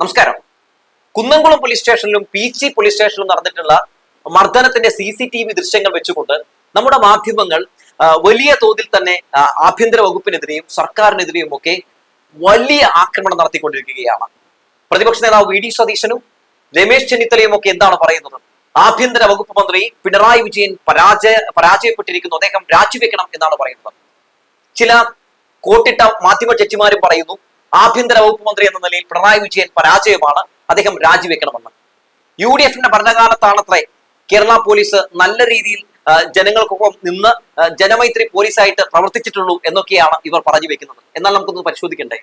നമസ്കാരം. കുന്നംകുളം പോലീസ് സ്റ്റേഷനിലും പീച്ചി പോലീസ് സ്റ്റേഷനിലും നടന്നിട്ടുള്ള മർദ്ദനത്തിന്റെ സി സി ടി വി ദൃശ്യങ്ങൾ വെച്ചുകൊണ്ട് നമ്മുടെ മാധ്യമങ്ങൾ വലിയ തോതിൽ തന്നെ ആഭ്യന്തര വകുപ്പിനെതിരെയും സർക്കാരിനെതിരെയും ഒക്കെ വലിയ ആക്രമണം നടത്തിക്കൊണ്ടിരിക്കുകയാണ്. പ്രതിപക്ഷ നേതാവ് വി ഡി സതീശനും രമേശ് ചെന്നിത്തലയും ഒക്കെ എന്താണ് പറയുന്നത്? ആഭ്യന്തര വകുപ്പ് മന്ത്രി പിണറായി വിജയൻ പരാജയ പരാജയപ്പെട്ടിരിക്കുന്നു. അദ്ദേഹം രാജിവെക്കണം എന്നാണ് പറയുന്നത്. ചില കോട്ടിട്ട മാധ്യമ ജഡ്ജിമാരും പറയുന്നു ആഭ്യന്തര വകുപ്പ് മന്ത്രി എന്ന നിലയിൽ പിണറായി വിജയൻ പരാജയമാണ് അദ്ദേഹം രാജിവെക്കണമെന്ന്. യു ഡി എഫിന്റെ ഭരണകാലത്താണത്രേ കേരള പോലീസ് നല്ല രീതിയിൽ ജനങ്ങൾക്കൊപ്പം നിന്ന് ജനമൈത്രി പോലീസായിട്ട് പ്രവർത്തിച്ചിട്ടുള്ളൂ എന്നൊക്കെയാണ് ഇവർ പറഞ്ഞു വെക്കുന്നത് എന്നാൽ നമുക്കൊന്ന് പരിശോധിക്കണ്ടേ?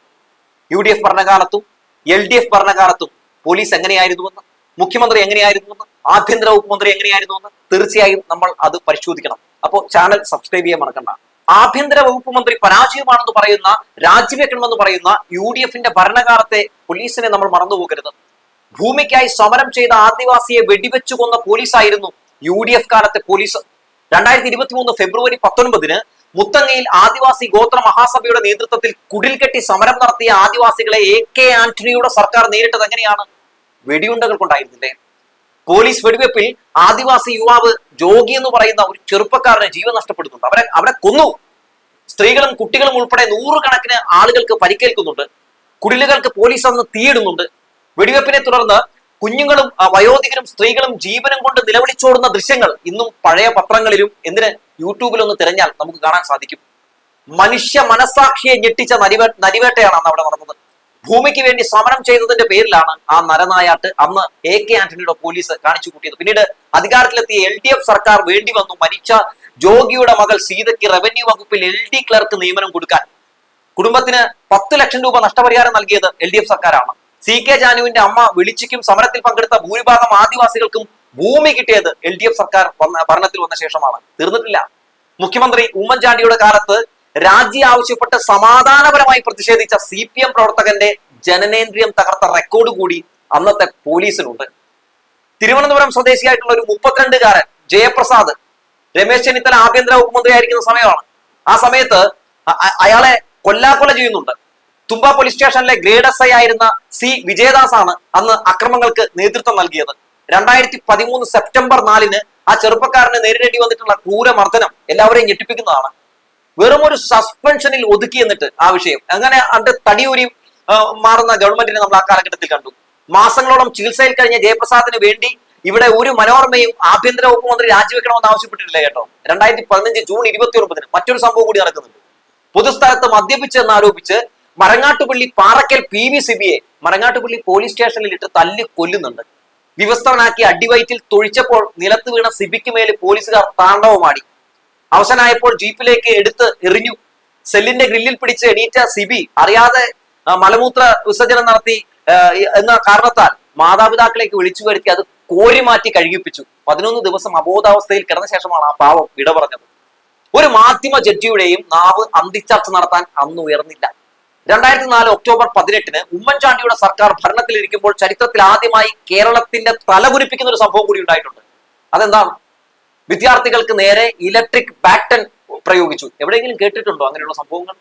യു ഡി എഫ് ഭരണകാലത്തും എൽ ഡി എഫ് ഭരണകാലത്തും പോലീസ് എങ്ങനെയായിരുന്നുവെന്ന് മുഖ്യമന്ത്രി എങ്ങനെയായിരുന്നുവെന്ന് ആഭ്യന്തര വകുപ്പ് മന്ത്രി എങ്ങനെയായിരുന്നുവെന്ന് തീർച്ചയായും നമ്മൾ അത് പരിശോധിക്കണം. അപ്പോൾ ചാനൽ സബ്സ്ക്രൈബ് ചെയ്യാൻ മറക്കണ്ട. ആഭ്യന്തര വകുപ്പ് മന്ത്രി പരാജയമാണെന്ന് പറയുന്ന രാജിവെക്കണമെന്ന് പറയുന്ന യു ഡി എഫിന്റെ ഭരണകാലത്തെ പോലീസിനെ നമ്മൾ മറന്നുപോകരുത്. ഭൂമിക്കായി സമരം ചെയ്ത ആദിവാസിയെ വെടിവെച്ചു കൊന്ന പോലീസായിരുന്നു യു ഡി എഫ് കാലത്തെ പോലീസ്. രണ്ടായിരത്തി ഇരുപത്തി മൂന്ന് ഫെബ്രുവരി പത്തൊൻപതിന് മുത്തങ്ങയിൽ ആദിവാസി ഗോത്ര മഹാസഭയുടെ നേതൃത്വത്തിൽ കുടിൽ കെട്ടി സമരം നടത്തിയ ആദിവാസികളെ എ കെ ആന്റണിയുടെ സർക്കാർ നേരിട്ടത് എങ്ങനെയാണ്? വെടിയുണ്ടകൾ കൊണ്ടായിരുന്നില്ലേ പോലീസ് വെടിവെപ്പിൽ ആദിവാസി യുവാവ് ജോഗി എന്ന് പറയുന്ന ഒരു ചെറുപ്പക്കാരന് ജീവൻ നഷ്ടപ്പെടുന്നുണ്ട്. അവരെ അവിടെ കൊന്നു. സ്ത്രീകളും കുട്ടികളും ഉൾപ്പെടെ നൂറുകണക്കിന് ആളുകൾക്ക് പരിക്കേൽക്കുന്നുണ്ട്. കുടിലുകൾക്ക് പോലീസ് അന്ന് തീയിടുന്നുണ്ട്. വെടിവെപ്പിനെ തുടർന്ന് കുഞ്ഞുങ്ങളും വയോധികരും സ്ത്രീകളും ജീവനും കൊണ്ട് നിലവിളിച്ചോടുന്ന ദൃശ്യങ്ങൾ ഇന്നും പഴയ പത്രങ്ങളിലും എന്തിന് യൂട്യൂബിലൊന്ന് തിരഞ്ഞാൽ നമുക്ക് കാണാൻ സാധിക്കും. മനുഷ്യ മനസാക്ഷിയെ ഞെട്ടിച്ച നരിവേ നരിവേട്ടയാണ് അന്ന് അവിടെ നടന്നത്. ഭൂമിക്ക് വേണ്ടി സമരം ചെയ്തതിന്റെ പേരിലാണ് ആ നരനായാട്ട് അന്ന് എ കെ ആന്റണിയുടെ പോലീസ് കാണിച്ചു കൂട്ടിയത്. പിന്നീട് അധികാരത്തിലെത്തിയ എൽ ഡി എഫ് സർക്കാർ വേണ്ടി വന്നു മരിച്ച ജോഗിയുടെ മകൾ സീതയ്ക്ക് റവന്യൂ വകുപ്പിൽ എൽ ഡി ക്ലർക്ക് നിയമനം കൊടുക്കാൻ. കുടുംബത്തിന് പത്ത് ലക്ഷം രൂപ നഷ്ടപരിഹാരം നൽകിയത് എൽ ഡി എഫ് സർക്കാരാണ്. സി കെ ജാനുവിന്റെ അമ്മ വിളിച്ചിക്കും സമരത്തിൽ പങ്കെടുത്ത ഭൂരിഭാഗം ആദിവാസികൾക്കും ഭൂമി കിട്ടിയത് എൽ ഡി എഫ് സർക്കാർ ഭരണത്തിൽ വന്ന ശേഷമാണ്. തീർന്നിട്ടില്ല. മുഖ്യമന്ത്രി ഉമ്മൻചാണ്ടിയുടെ കാലത്ത് രാജി ആവശ്യപ്പെട്ട് സമാധാനപരമായി പ്രതിഷേധിച്ച സി പി എം പ്രവർത്തകന്റെ ജനനേന്ദ്രിയം തകർത്ത റെക്കോർഡ് കൂടി അന്നത്തെ പോലീസിനുണ്ട്. തിരുവനന്തപുരം സ്വദേശിയായിട്ടുള്ള ഒരു മുപ്പത്തിരണ്ടുകാരൻ ജയപ്രസാദ് രമേശ് ചെന്നിത്തല ആഭ്യന്തര വകുപ്പ് മന്ത്രിയായിരിക്കുന്ന സമയമാണ്. ആ സമയത്ത് അയാളെ കൊല്ലാക്കൊല ചെയ്യുന്നുണ്ട്. തുമ്പ പോലീസ് സ്റ്റേഷനിലെ ഗ്രേഡ് എസ് ഐ ആയിരുന്ന സി വിജയദാസ് ആണ് അന്ന് അക്രമങ്ങൾക്ക് നേതൃത്വം നൽകിയത്. രണ്ടായിരത്തി പതിമൂന്ന് സെപ്റ്റംബർ നാലിന് ആ ചെറുപ്പക്കാരന് നേരിടേണ്ടി വന്നിട്ടുള്ള ക്രൂരമർദ്ദനം എല്ലാവരെയും ഞെട്ടിപ്പിക്കുന്നതാണ്. വെറും ഒരു സസ്പെൻഷനിൽ ഒതുക്കി എന്നിട്ട് ആ വിഷയം. അങ്ങനെ അത് തടിയൂരി മാറുന്ന ഗവൺമെന്റിനെ നമ്മൾ ആ കാലഘട്ടത്തിൽ കണ്ടു. മാസങ്ങളോളം ചികിത്സയിൽ കഴിഞ്ഞ ജയപ്രസാദിന് വേണ്ടി ഇവിടെ ഒരു മനോരമയും ആഭ്യന്തര വകുപ്പ് മന്ത്രി രാജിവെക്കണമെന്ന് ആവശ്യപ്പെട്ടിട്ടില്ല കേട്ടോ. രണ്ടായിരത്തി പതിനഞ്ച് ജൂൺ ഇരുപത്തി ഒൻപതിന് മറ്റൊരു സംഭവം കൂടി നടക്കുന്നുണ്ട്. പൊതുസ്ഥലത്ത് മദ്യപിച്ചെന്ന് ആരോപിച്ച് മരങ്ങാട്ടുപള്ളി പാറക്കൽ പി വി സിബിയെ മരങ്ങാട്ടുപള്ളി പോലീസ് സ്റ്റേഷനിൽ ഇട്ട് തല്ലി കൊല്ലുന്നുണ്ട്. വിവസ്ത്രനാക്കി അടിവയറ്റിൽ തൊഴിച്ചപ്പോൾ നിലത്ത് വീണ സിബിക്ക് മേൽ പോലീസുകാർ താണ്ഡവമാടി. അവസാനായപ്പോൾ ജീപ്പിലേക്ക് എടുത്ത് എറിഞ്ഞു. സെല്ലിന്റെ ഗ്രില്ലിൽ പിടിച്ച് എണീറ്റ സിബി അറിയാതെ മലമൂത്ര വിസർജനം നടത്തി എന്ന കാരണത്താൽ മാതാപിതാക്കളേക്ക് വിളിച്ചു വരുത്തി അത് കോരി മാറ്റി കഴുകിപ്പിച്ചു പതിനൊന്ന് ദിവസം അബോധാവസ്ഥയിൽ കിടന്ന ശേഷമാണ് ആ പാവം ഇട പറഞ്ഞത് ഒരു മാധ്യമ ജഡ്ജിയുടെയും നാവ് അന്തിച്ചർച്ച നടത്താൻ അന്ന് ഉയർന്നില്ല. രണ്ടായിരത്തി നാല് ഒക്ടോബർ പതിനെട്ടിന് ഉമ്മൻചാണ്ടിയുടെ സർക്കാർ ഭരണത്തിലിരിക്കുമ്പോൾ ചരിത്രത്തിൽ ആദ്യമായി കേരളത്തിന്റെ തലകുരിപ്പിക്കുന്ന ഒരു സംഭവം കൂടി ഉണ്ടായിട്ടുണ്ട്. അതെന്താണ്? വിദ്യാർത്ഥികൾക്ക് നേരെ ഇലക്ട്രിക് പാറ്റൺ പ്രയോഗിച്ചു. എവിടെയെങ്കിലും കേട്ടിട്ടുണ്ടോ അങ്ങനെയുള്ള സംഭവങ്ങൾ?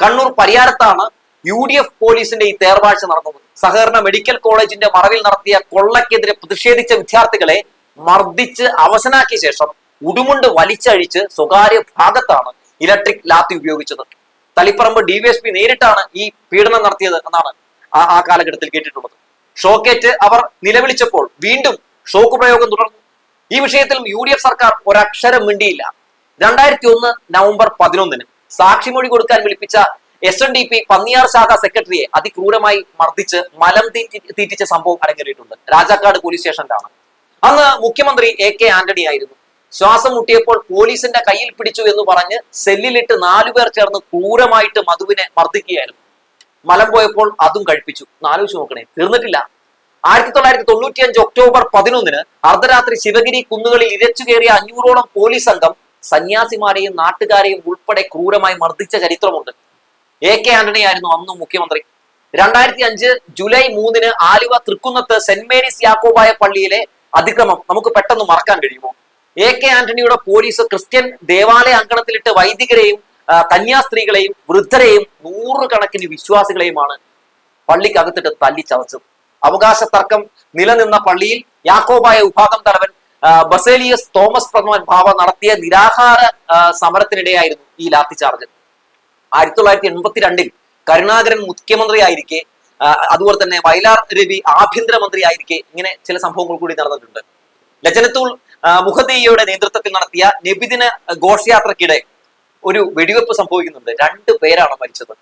കണ്ണൂർ പരിയാരത്താണ് യു ഡി എഫ് പോലീസിന്റെ ഈ തേർവാഴ്ച നടന്നത്. സഹകരണ മെഡിക്കൽ കോളേജിന്റെ മറവിൽ നടത്തിയ കൊള്ളക്കെതിരെ പ്രതിഷേധിച്ച വിദ്യാർത്ഥികളെ മർദ്ദിച്ച് അവസനാക്കിയ ശേഷം ഉടുമുണ്ട് വലിച്ചഴിച്ച് സ്വകാര്യ ഭാഗത്താണ് ഇലക്ട്രിക് ലാത്തി ഉപയോഗിച്ചത്. തളിപ്പറമ്പ് ഡിവൈഎസ്പി നേരിട്ടാണ് ഈ പീഡനം നടത്തിയത് എന്നാണ് ആ ആ കാലഘട്ടത്തിൽ കേട്ടിട്ടുള്ളത്. ഷോക്കേറ്റ് അവർ നിലവിളിച്ചപ്പോൾ വീണ്ടും ഷോക്ക് പ്രയോഗം തുടർന്നു. ഈ വിഷയത്തിലും യു ഡി എഫ് സർക്കാർ ഒരക്ഷരം മിണ്ടിയില്ല. രണ്ടായിരത്തി ഒന്ന് നവംബർ പതിനൊന്നിന് സാക്ഷിമൊഴി കൊടുക്കാൻ വിളിപ്പിച്ച S N D P Panniyar ശാഖ സെക്രട്ടറിയെ അതിക്രൂരമായി മർദ്ദിച്ച് മലം തീറ്റി തീറ്റിച്ച സംഭവം അരങ്ങേറിയിട്ടുണ്ട്. രാജാക്കാട് പോലീസ് സ്റ്റേഷനിലാണ്. അന്ന് മുഖ്യമന്ത്രി എ കെ ആന്റണി ആയിരുന്നു. ശ്വാസം മുട്ടിയപ്പോൾ പോലീസിന്റെ കയ്യിൽ പിടിച്ചു എന്ന് പറഞ്ഞ് സെല്ലിലിട്ട് നാലുപേർ ചേർന്ന് ക്രൂരമായിട്ട് മധുവിനെ മർദ്ദിക്കുകയായിരുന്നു. മലം പോയപ്പോൾ അതും കഴിപ്പിച്ചു. നാലോചിച്ച് നോക്കണേ. തീർന്നിട്ടില്ല. ആയിരത്തി തൊള്ളായിരത്തി തൊണ്ണൂറ്റി അഞ്ച് ഒക്ടോബർ പതിനൊന്നിന് അർദ്ധരാത്രി ശിവഗിരി കുന്നുകളിൽ ഇരച്ചു കയറിയ അഞ്ഞൂറോളം പോലീസ് സംഘം സന്യാസിമാരെയും നാട്ടുകാരെയും ഉൾപ്പെടെ ക്രൂരമായി മർദ്ദിച്ച ചരിത്രമുണ്ട്. എ കെ ആന്റണി ആയിരുന്നു അന്നും മുഖ്യമന്ത്രി. രണ്ടായിരത്തി അഞ്ച് ജൂലൈ മൂന്നിന് ആലുവ തൃക്കുന്നത്ത് സെന്റ് മേരീസ് യാക്കോബായ പള്ളിയിലെ അതിക്രമം നമുക്ക് പെട്ടെന്ന് മറക്കാൻ കഴിയുമോ? എ കെ ആന്റണിയുടെ പോലീസ് ക്രിസ്ത്യൻ ദേവാലയ അങ്കണത്തിലിട്ട് വൈദികരെയും കന്യാസ്ത്രീകളെയും വൃദ്ധരെയും നൂറുകണക്കിന് വിശ്വാസികളെയുമാണ് പള്ളിക്കകത്തിട്ട് തല്ലിച്ചതച്ചത് അവകാശ തർക്കം നിലനിന്ന പള്ളിയിൽ യാക്കോബായ വിഭാഗം തലവൻ ബസേലിയസ് തോമസ് പ്രഥമൻ ഭാവ നടത്തിയ നിരാഹാര സമരത്തിനിടെയായിരുന്നു ഈ ലാത്തിചാർജ് ആയിരത്തി തൊള്ളായിരത്തി എൺപത്തിരണ്ടിൽ കരുണാകരൻ മുഖ്യമന്ത്രിയായിരിക്കെ അതുപോലെ തന്നെ വയലാർ രവി ആഭ്യന്തരമന്ത്രി ആയിരിക്കെ ഇങ്ങനെ ചില സംഭവങ്ങൾ കൂടി നടന്നിട്ടുണ്ട്. ലജനത്തുൽ മുഹദീയയുടെ നേതൃത്വത്തിൽ നടത്തിയ നബിദിന ഘോഷയാത്രക്കിടെ ഒരു വെടിവെപ്പ് സംഭവിക്കുന്നുണ്ട്. രണ്ട് പേരാണ് മരിച്ചത്.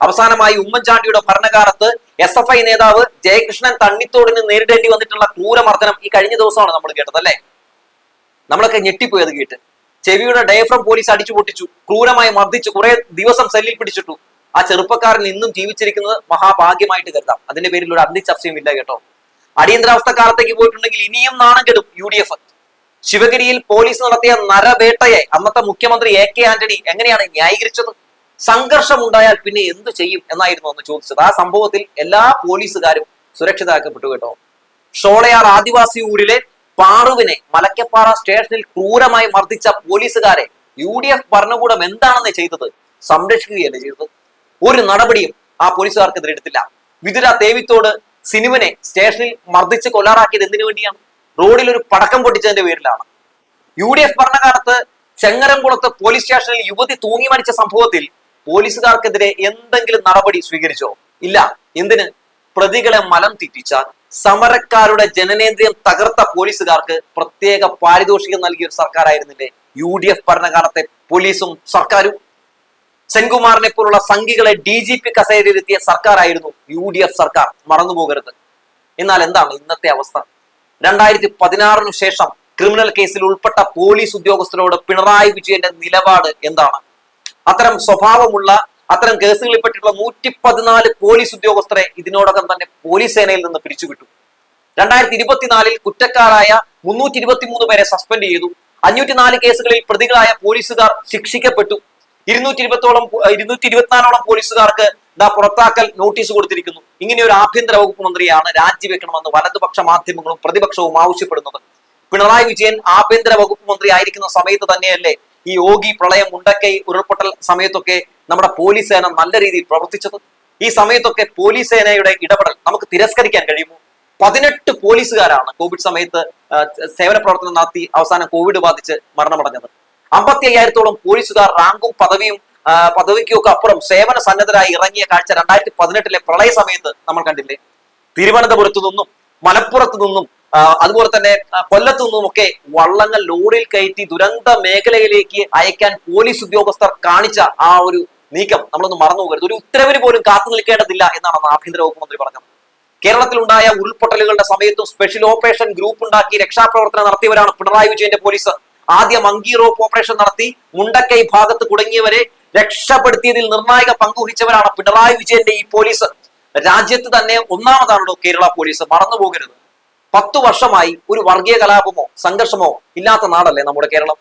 അവസാനമായി ഉമ്മൻചാണ്ടിയുടെ ഭരണകാലത്ത് എസ് എഫ് ഐ നേതാവ് ജയകൃഷ്ണൻ തണ്ണിത്തോടിന് നേരിടേണ്ടി വന്നിട്ടുള്ള ക്രൂരമർദ്ദനം ഈ കഴിഞ്ഞ ദിവസമാണ് നമ്മൾ കേട്ടത് അല്ലേ? നമ്മളൊക്കെ ഞെട്ടിപ്പോയത് കേട്ട്. ചെവിയുടെ ഡയഫ്രം പോലീസ് അടിച്ചു പൊട്ടിച്ചു ക്രൂരമായി മർദ്ദിച്ചു കുറെ ദിവസം സെല്ലിൽ പിടിച്ചിട്ടു. ആ ചെറുപ്പക്കാരൻ ഇന്നും ജീവിച്ചിരിക്കുന്നത് മഹാഭാഗ്യമായിട്ട് കരുതാം. അതിന്റെ പേരിൽ ഒരു അന്തി ചർച്ചയും ഇല്ല കേട്ടോ. അടിയന്തരാവസ്ഥ കാലത്തേക്ക് പോയിട്ടുണ്ടെങ്കിൽ ഇനിയും നാണം കെടും യു ഡി എഫ്. ശിവഗിരിയിൽ പോലീസ് നടത്തിയ നരവേട്ടയെ അന്നത്തെ മുഖ്യമന്ത്രി എ കെ ആന്റണി എങ്ങനെയാണ് ന്യായീകരിച്ചത്? സംഘർഷം ഉണ്ടായാൽ പിന്നെ എന്ത് ചെയ്യും എന്നായിരുന്നു അന്ന് ചോദിച്ചത്. ആ സംഭവത്തിൽ എല്ലാ പോലീസുകാരും സുരക്ഷിതരാക്കപ്പെട്ടു കേട്ടോ. ഷോളയാർ ആദിവാസി ഊരിലെ പാറുവിനെ മലക്കപ്പാറ സ്റ്റേഷനിൽ ക്രൂരമായി മർദ്ദിച്ച പോലീസുകാരെ യു ഡി എഫ് ഭരണകൂടം എന്താണെന്ന് ചെയ്തത്? സംരക്ഷിക്കുകയല്ല ചെയ്തത്? ഒരു നടപടിയും ആ പോലീസുകാർക്കെതിരെ എടുത്തില്ല. വിതുര തേവിത്തോട് സിനിമനെ സ്റ്റേഷനിൽ മർദ്ദിച്ച് കൊല്ലാറാക്കിയത് എന്തിനു വേണ്ടിയാണ്? റോഡിൽ ഒരു പടക്കം പൊട്ടിച്ചതിന്റെ പേരിലാണ്. യു ഡി എഫ് ഭരണകാലത്ത് ചെങ്ങരംകുളത്ത് പോലീസ് സ്റ്റേഷനിൽ യുവതി തൂങ്ങി മരിച്ച സംഭവത്തിൽ പോലീസുകാർക്കെതിരെ എന്തെങ്കിലും നടപടി സ്വീകരിച്ചോ? ഇല്ല. എന്തിന്? പ്രതികളെ മലം തെറ്റിച്ച സമരക്കാരുടെ ജനനേന്ദ്രിയം തകർത്ത പോലീസുകാർക്ക് പ്രത്യേക പാരിതോഷികം നൽകിയ ഒരു സർക്കാരായിരുന്നില്ലേ? യു ഡി എഫ് ഭരണകാലത്തെ പോലീസും സർക്കാരും. സെൻകുമാറിനെ പോലുള്ള സംഘികളെ ഡി ജി പി കസേരയിലെത്തിയ സർക്കാരായിരുന്നു യു ഡി എഫ് സർക്കാർ. മറന്നുപോകരുത്. എന്നാൽ എന്താണ് ഇന്നത്തെ അവസ്ഥ? രണ്ടായിരത്തി പതിനാറിനു ശേഷം ക്രിമിനൽ കേസിൽ ഉൾപ്പെട്ട പോലീസ് ഉദ്യോഗസ്ഥരോട് പിണറായി വിജയന്റെ നിലപാട് എന്താണ്? അത്തരം സ്വഭാവമുള്ള അത്തരം കേസുകളിൽ പെട്ടിട്ടുള്ള നൂറ്റി പതിനാല് പോലീസ് ഉദ്യോഗസ്ഥരെ ഇതിനോടകം തന്നെ പോലീസ് സേനയിൽ നിന്ന് പിരിച്ചുവിട്ടു. രണ്ടായിരത്തി ഇരുപത്തിനാലിൽ കുറ്റക്കാരായ മുന്നൂറ്റി ഇരുപത്തി മൂന്ന് പേരെ സസ്പെൻഡ് ചെയ്തു. അഞ്ഞൂറ്റി നാല് കേസുകളിൽ പ്രതികളായ പോലീസുകാർ ശിക്ഷിക്കപ്പെട്ടു. ഇരുന്നൂറ്റി ഇരുപത്തോളം ഇരുന്നൂറ്റി ഇരുപത്തിനാലോളം പോലീസുകാർക്ക് ദാ പുറത്താക്കൽ നോട്ടീസ് കൊടുത്തിരിക്കുന്നു. ഇങ്ങനെ ഒരു ആഭ്യന്തര വകുപ്പ് മന്ത്രിയാണ് രാജിവെക്കണമെന്ന് വലതുപക്ഷ മാധ്യമങ്ങളും പ്രതിപക്ഷവും ആവശ്യപ്പെടുന്നത്. പിണറായി വിജയൻ ആഭ്യന്തര വകുപ്പ് മന്ത്രി ആയിരിക്കുന്ന സമയത്ത് തന്നെയല്ലേ ഈ യോഗി പ്രളയം മുണ്ടക്കൈ ഉരുൾപൊട്ടൽ സമയത്തൊക്കെ നമ്മുടെ പോലീസ് സേന നല്ല രീതിയിൽ പ്രവർത്തിച്ചത്? ഈ സമയത്തൊക്കെ പോലീസ് സേനയുടെ ഇടപെടൽ നമുക്ക് തിരസ്കരിക്കാൻ കഴിയുമോ? പതിനെട്ട് പോലീസുകാരാണ് കോവിഡ് സമയത്ത് സേവന പ്രവർത്തനം നടത്തി അവസാനം കോവിഡ് ബാധിച്ച് മരണമടഞ്ഞത്. അമ്പത്തി അയ്യായിരത്തോളം പോലീസുകാർ റാങ്കും പദവിയും പദവിക്കൊക്കെ പദവിക്കും അപ്പുറം സേവന സന്നദ്ധരായി ഇറങ്ങിയ കാഴ്ച രണ്ടായിരത്തി പതിനെട്ടിലെ പ്രളയ സമയത്ത് നമ്മൾ കണ്ടില്ലേ? തിരുവനന്തപുരത്തു നിന്നും മലപ്പുറത്തു നിന്നും അതുപോലെ തന്നെ കൊല്ലത്തു നിന്നും ഒക്കെ വള്ളങ്ങൾ ലോറിയിൽ കയറ്റി ദുരന്ത മേഖലയിലേക്ക് അയക്കാൻ പോലീസ് ഉദ്യോഗസ്ഥർ കാണിച്ച ആ ഒരു നീക്കം നമ്മളൊന്ന് മറന്നു പോകരുത്. ഒരു ഉത്തരവിന് പോലും കാത്തു നിൽക്കേണ്ടതില്ല എന്നാണ് ആഭ്യന്തര വകുപ്പ് മന്ത്രി പറഞ്ഞത്. കേരളത്തിലുണ്ടായ ഉരുൾപൊട്ടലുകളുടെ സമയത്തും സ്പെഷ്യൽ ഓപ്പറേഷൻ ഗ്രൂപ്പ് ഉണ്ടാക്കി രക്ഷാപ്രവർത്തനം നടത്തിയവരാണ് പിണറായി വിജയന്റെ പോലീസ്. ആദ്യം മങ്കി റോപ്പ് ഓപ്പറേഷൻ നടത്തി മുണ്ടക്കൈ ഭാഗത്ത് കുടുങ്ങിയവരെ രക്ഷപ്പെടുത്തിയതിൽ നിർണായക പങ്കുവഹിച്ചവരാണ് പിണറായി വിജയന്റെ ഈ പോലീസ്. രാജ്യത്ത് തന്നെ ഒന്നാമതാണല്ലോ കേരള പോലീസ്. മറന്നു പോകരുത്. പത്തു വർഷമായി ഒരു വർഗീയ കലാപമോ സംഘർഷമോ ഇല്ലാത്ത നാടല്ലേ നമ്മുടെ കേരളം?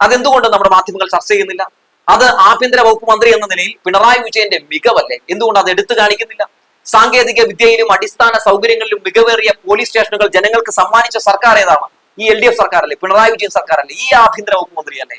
അതെന്തുകൊണ്ട് നമ്മുടെ മാധ്യമങ്ങൾ ചർച്ച ചെയ്യുന്നില്ല? അത് ആഭ്യന്തര വകുപ്പ് മന്ത്രി എന്ന നിലയിൽ പിണറായി വിജയന്റെ മികവല്ലേ? എന്തുകൊണ്ട് അത് എടുത്തു കാണിക്കുന്നില്ല? സാങ്കേതിക വിദ്യയിലും അടിസ്ഥാന സൗകര്യങ്ങളിലും മികവേറിയ പോലീസ് സ്റ്റേഷനുകൾ ജനങ്ങൾക്ക് സമ്മാനിച്ച സർക്കാർ ഏതാണ്? ഈ എൽ ഡി എഫ് സർക്കാരല്ലേ? പിണറായി വിജയൻ സർക്കാരല്ലേ? ഈ ആഭ്യന്തര വകുപ്പ് മന്ത്രിയല്ലേ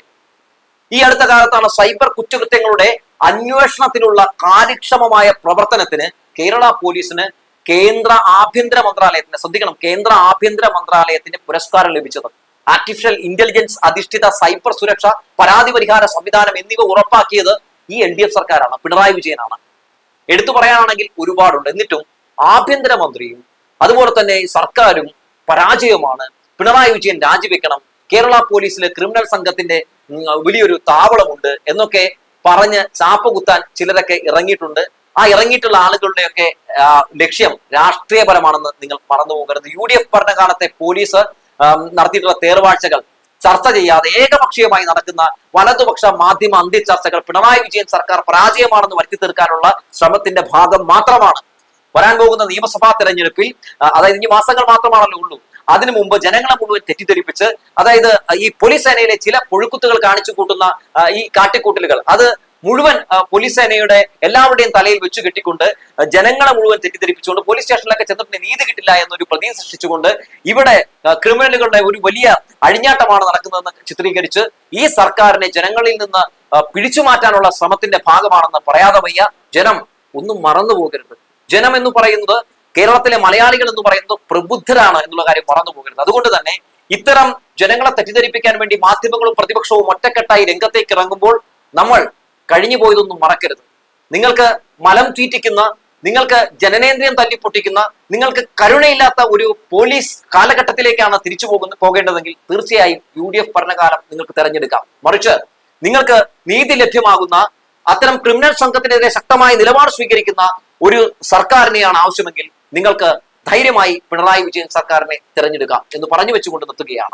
ഈ അടുത്ത കാലത്താണ് സൈബർ കുറ്റകൃത്യങ്ങളുടെ അന്വേഷണത്തിനുള്ള കാര്യക്ഷമമായ പ്രവർത്തനത്തിന് കേരള പോലീസിന് കേന്ദ്ര ആഭ്യന്തര മന്ത്രാലയത്തിന് ശ്രദ്ധിക്കണം കേന്ദ്ര ആഭ്യന്തര മന്ത്രാലയത്തിന്റെ പുരസ്കാരം ലഭിച്ചത്. ആർട്ടിഫിഷ്യൽ ഇന്റലിജൻസ് അധിഷ്ഠിത സൈബർ സുരക്ഷ പരാതി പരിഹാര സംവിധാനം എന്നിവ ഉറപ്പാക്കിയത് ഈ എൽ ഡി എഫ് സർക്കാരാണ്. പിണറായി വിജയനാണ്. എടുത്തു പറയാനാണെങ്കിൽ ഒരുപാടുണ്ട്. എന്നിട്ടും ആഭ്യന്തരമന്ത്രിയും അതുപോലെ തന്നെ സർക്കാരും പരാജയമാണ് പിണറായി വിജയൻ രാജിവെക്കണം. കേരള പോലീസിലെ ക്രിമിനൽ സംഘത്തിന്റെ വലിയൊരു താവളമുണ്ട് എന്നൊക്കെ പറഞ്ഞ് ചാപ്പ കുത്താൻ ചിലരൊക്കെ ഇറങ്ങിയിട്ടുണ്ട്. ആ ഇറങ്ങിയിട്ടുള്ള ആളുകളുടെയൊക്കെ ലക്ഷ്യം രാഷ്ട്രീയപരമാണെന്ന് നിങ്ങൾ മറന്നു പോകരുത്. യു ഡി എഫ് ഭരണകാലത്തെ പോലീസ് നടത്തിയിട്ടുള്ള തേർവാഴ്ചകൾ ചർച്ച ചെയ്യാതെ ഏകപക്ഷീയമായി നടക്കുന്ന വലതുപക്ഷ മാധ്യമ അന്ത്യചർച്ചകൾ പിണറായി വിജയൻ സർക്കാർ പരാജയമാണെന്ന് വരുത്തി തീർക്കാനുള്ള ശ്രമത്തിന്റെ ഭാഗം മാത്രമാണ്. വരാൻ പോകുന്ന നിയമസഭാ തെരഞ്ഞെടുപ്പിൽ അതായത് ഇനി മാസങ്ങൾ മാത്രമാണല്ലോ ഉള്ളൂ. അതിനു മുമ്പ് ജനങ്ങളെ മുഴുവൻ തെറ്റിദ്ധരിപ്പിച്ച് അതായത് ഈ പോലീസ് സേനയിലെ ചില പുഴുക്കുത്തുകൾ കാണിച്ചു കൂട്ടുന്ന ഈ കാട്ടിക്കൂട്ടലുകൾ അത് മുഴുവൻ പോലീസ് സേനയുടെ എല്ലാവരുടെയും തലയിൽ വെച്ച് കെട്ടിക്കൊണ്ട് ജനങ്ങളെ മുഴുവൻ തെറ്റിദ്ധരിപ്പിച്ചുകൊണ്ട് പോലീസ് സ്റ്റേഷനിലൊക്കെ ചെന്നിട്ട് നീതി കിട്ടില്ല എന്നൊരു പ്രതീതി സൃഷ്ടിച്ചുകൊണ്ട് ഇവിടെ ക്രിമിനലുകളുടെ ഒരു വലിയ അഴിഞ്ഞാട്ടമാണ് നടക്കുന്നതെന്ന് ചിത്രീകരിച്ച് ഈ സർക്കാരിനെ ജനങ്ങളിൽ നിന്ന് പിടിച്ചു മാറ്റാനുള്ള ശ്രമത്തിന്റെ ഭാഗമാണെന്ന് പറയാതെ വയ്യ. ജനം ഒന്നും മറന്നു പോകരുത്. ജനം എന്ന് പറയുന്നത് കേരളത്തിലെ മലയാളികൾ എന്ന് പറയുന്നത് പ്രബുദ്ധരാണ് എന്നുള്ള കാര്യം മറന്നു പോകരുത്. അതുകൊണ്ട് തന്നെ ഇത്തരം ജനങ്ങളെ തെറ്റിദ്ധരിപ്പിക്കാൻ വേണ്ടി മാധ്യമങ്ങളും പ്രതിപക്ഷവും ഒറ്റക്കെട്ടായി രംഗത്തേക്ക് ഇറങ്ങുമ്പോൾ നമ്മൾ കഴിഞ്ഞു പോയതൊന്നും മറക്കരുത്. നിങ്ങൾക്ക് മലം തീറ്റിക്കുന്ന നിങ്ങൾക്ക് ജനനേന്ദ്രിയം തല്ലിപ്പൊട്ടിക്കുന്ന നിങ്ങൾക്ക് കരുണയില്ലാത്ത ഒരു പോലീസ് കാലഘട്ടത്തിലേക്കാണ് തിരിച്ചു പോകുന്ന പോകേണ്ടതെങ്കിൽ തീർച്ചയായും യു ഡി എഫ് ഭരണകാലം നിങ്ങൾക്ക് തെരഞ്ഞെടുക്കാം. മറിച്ച് നിങ്ങൾക്ക് നീതി ലഭ്യമാകുന്ന അത്തരം ക്രിമിനൽ സംഘത്തിനെതിരെ ശക്തമായ നിലപാട് സ്വീകരിക്കുന്ന ഒരു സർക്കാരിനെയാണ് ആവശ്യമെങ്കിൽ നിങ്ങൾക്ക് ധൈര്യമായി പിണറായി വിജയൻ സർക്കാരിനെ തിരഞ്ഞെടുക്കാം എന്ന് പറഞ്ഞു വെച്ചുകൊണ്ട് നിർത്തുകയാണ്.